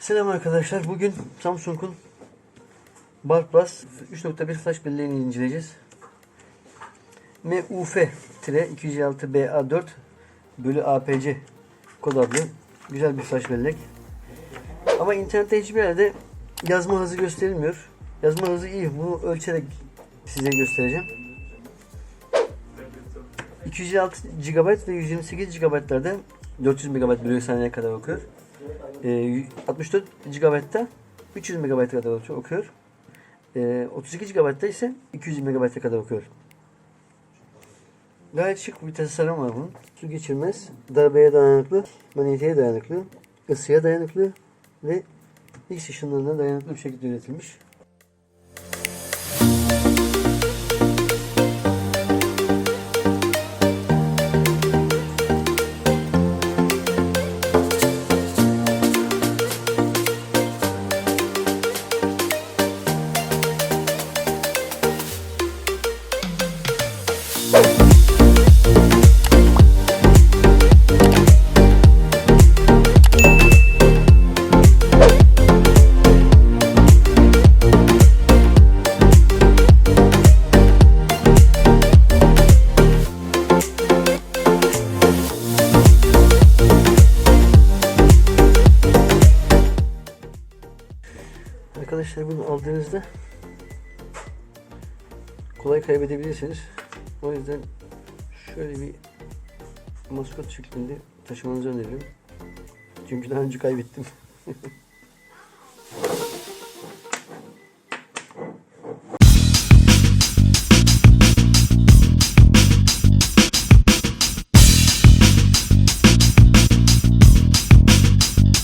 Selam arkadaşlar. Bugün Samsung'un Bar Plus 3.1 flash belleğini inceleyeceğiz. MUF-256BA4 bölü APC kod adlı güzel bir flash bellek. Ama internette hiçbir yerde yazma hızı gösterilmiyor. Yazma hızı iyi. Bunu ölçerek size göstereceğim. 256 GB ve 128 GB'larda 400 MB bölü saniye kadar okuyor. Ee, 64 GB'da 300 MB kadar okuyor. Ee, 32 GB'da ise 200 MB kadar okuyor. Gayet şık bir tasarım var bunun. Su geçirmez, darbeye dayanıklı, manyetiğe dayanıklı, ısıya dayanıklı ve X ışınlarına dayanıklı bir şekilde üretilmiş. Arkadaşlar bunu aldığınızda kolay kaybedebilirsiniz. O yüzden şöyle bir maskot şeklinde taşımanızı öneririm. Çünkü daha önce kaybettim.